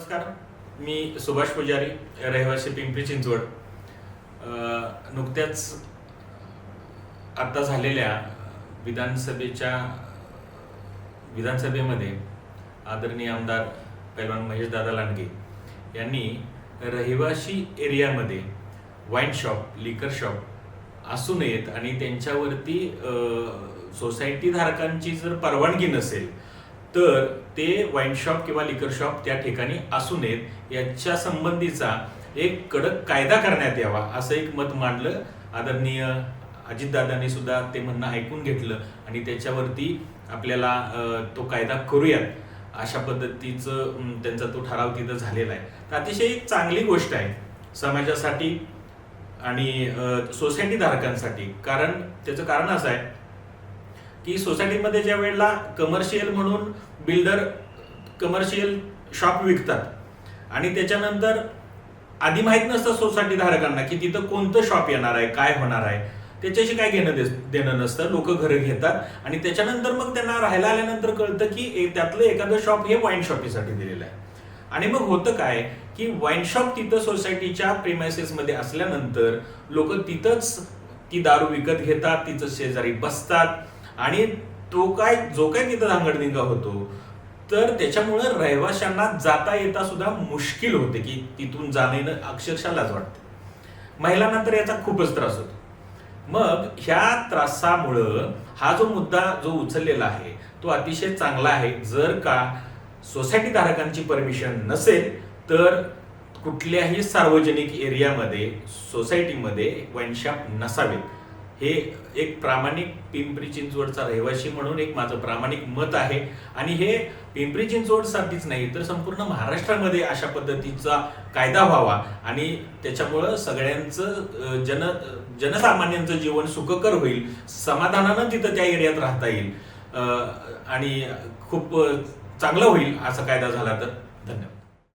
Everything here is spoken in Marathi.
नमस्कार. मी सुभाष पुजारी रहिवासी पिंपरी चिंचवड. नुकत्याच आता झालेल्या विधानसभेच्या विधानसभेमध्ये आदरणीय आमदार पैलवान महेशदादा लांडगे यांनी रहिवासी एरियामध्ये वाईन शॉप लिकर शॉप असू नयेत आणि त्यांच्यावरती सोसायटी धारकांची जर परवानगी नसेल तर ते वाईन शॉप किंवा लिकर शॉप त्या ठिकाणी असू नयेत. याच्या संबंधीचा एक कडक कायदा करण्यात यावा असं एक मत मांडलं. आदरणीय अजितदादांनी सुद्धा ते म्हणणं ऐकून घेतलं आणि त्याच्यावरती आपल्याला तो कायदा करूयात. अशा पद्धतीचं त्यांचा तो ठराव तिथं झालेला आहे. तर अतिशय चांगली गोष्ट आहे समाजासाठी आणि सोसायटीधारकांसाठी सोसायटी धारकांसाठी. कारण त्याचं कारण असं आहे की सोसायटीमध्ये ज्या वेळेला कमर्शियल म्हणून बिल्डर कमर्शियल शॉप विकतात आणि त्याच्यानंतर आधी माहीत नसतं सोसायटी धारकांना की तिथं कोणतं शॉप येणार आहे काय होणार आहे. त्याच्याशी काय घेणं देणं नसतं. लोक घरं घेतात आणि त्याच्यानंतर मग त्यांना राहायला आल्यानंतर कळतं की त्यातलं एखादं शॉप हे वाईन शॉपीसाठी दिलेलं आहे. आणि मग होतं काय की वाईन शॉप तिथं सोसायटीच्या प्रेमायसेस मध्ये असल्यानंतर लोक तिथंच ती दारू विकत घेतात तिचं शेजारी बसतात. आणि तो काय जो काय तिथं धांगडधिंगा होतो तर त्याच्यामुळं रहिवाशांना जाता येता सुद्धा मुश्किल होते की तिथून जाणं येणं अक्षरशः लाज वाटते. महिलांना तर याचा खूपच त्रास होतो. मग ह्या त्रासामुळं हा जो मुद्दा जो उचललेला आहे तो अतिशय चांगला आहे. जर का सोसायटी धारकांची परमिशन नसेल तर कुठल्याही सार्वजनिक एरियामध्ये सोसायटीमध्ये वाईनशॉप नसावेत. हे एक प्रामाणिक पिंपरी चिंचवडचा रहिवासी म्हणून एक माझं प्रामाणिक मत आहे. आणि हे पिंपरी चिंचवडसाठीच नाही तर संपूर्ण महाराष्ट्रामध्ये अशा पद्धतीचा कायदा व्हावा. आणि त्याच्यामुळं सगळ्यांचं जन जनसामान्यांचं जीवन सुखकर होईल. समाधानानं तिथं त्या एरियात राहता येईल. आणि खूप चांगलं होईल असा कायदा झाला तर. धन्यवाद.